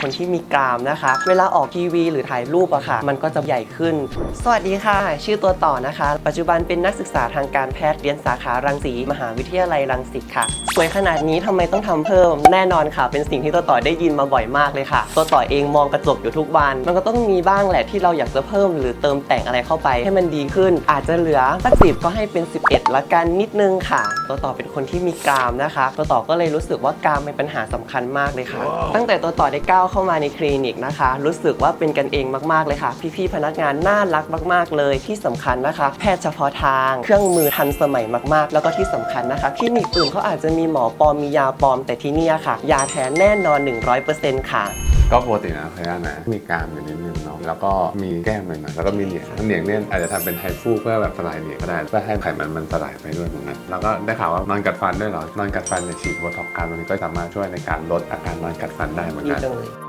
คนที่มีกรามนะคะ เวลาออกทีวี หรือถ่ายรูปอะค่ะ มันก็จะใหญ่ขึ้น สวัสดีค่ะ ชื่อตัวต่อนะคะ ปัจจุบันเป็นนักศึกษาทางการแพทย์เรียนสาขารังสีมหาวิทยาลัยรังสิตค่ะ สวยขนาดนี้ทำไมต้องทำเพิ่ม แน่นอนค่ะ เป็นสิ่งที่ตัวต่อได้ยินมาบ่อยมากเลยค่ะ ตัวต่อเองมองกระจกอยู่ทุกวัน มันก็ต้องมีบ้างแหละที่เราอยากจะเพิ่ม หรือเติมแต่งอะไรเข้าไปให้มันดีขึ้น อาจจะเหลือสักสิบก็ให้เป็น 11 ละกันนิดนึงค่ะ ตัวต่อเป็นคนที่มีกรามนะคะ ตัวต่อก็เลยรู้สึกว่ากรามเป็นปัญหาสำคัญมากเลยค่ะ ตั้งแต่ตัวต่อได้ก้าวเข้ามาในคลินิกนะคะ รู้สึกว่าเป็นกันเองมากๆเลยค่ะ พี่ๆพนักงานน่ารักมาก ๆ เลยที่สำคัญนะคะ แพทย์เฉพาะทางเครื่องมือทันสมัยมากๆ แล้วก็ที่สำคัญนะคะคลินิกอื่นเขาอาจจะมีหมอปลอมมียาปลอมแต่ที่เนี่ยค่ะ ยาแท้แน่นอน 100%ค่ะ ก็ปกตินะพญานะมีกรามอยู่นิดนึงเนาะแล้วก็มีแก้มหน่อยๆแล้วก็มีเหนียงเหนียงเนี่ยอาจจะทำเป็นไฮฟูเพื่อแบบสลายเหนียงก็ได้เพื่อให้ไขมันมันสลายไปด้วยเหมือนกันแล้วก็ได้ข่าวว่านอนกัดฟันด้วยเหรอนอนกัดฟันเนี่ยฉีดโบท็อกซ์กรามมันก็สามารถช่วยในการลดอาการนอนกัดฟันได้เหมือนดีกัน จังเลย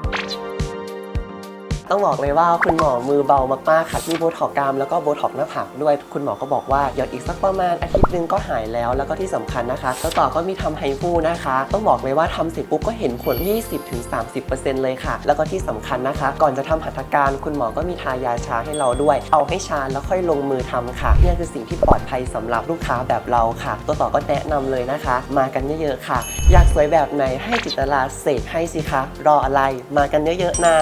ต้องบอกเลยว่าคุณหมอมือเบามากๆค่ะมีโบท็อกกรามแล้วก็โบท็อกหน้าผากด้วย คุณหมอก็บอกว่าเดี๋ยวอีกสักประมาณอาทิตย์นึงก็หายแล้ว แล้วก็ที่สำคัญนะคะแล้วต่อก็มีทำไฮฟูนะคะ ต้องบอกเลยว่าทำเสร็จปุ๊บก็เห็นผล 20-30%เลยค่ะ แล้วก็ที่สำคัญนะคะ ก่อนจะทำหัตถการคุณหมอก็มีทายาชาให้เราด้วย เอาให้ชาแล้วค่อยลงมือทำค่ะนี่คือสิ่งที่ปลอดภัยสำหรับลูกค้าแบบเราค่ะ ตัวต่อก็แนะนำเลยนะคะ มากันเยอะๆค่ะ อยากสวยแบบไหนให้จิตรลาเสกให้สิคะรออะไรมากันเยอะๆนะ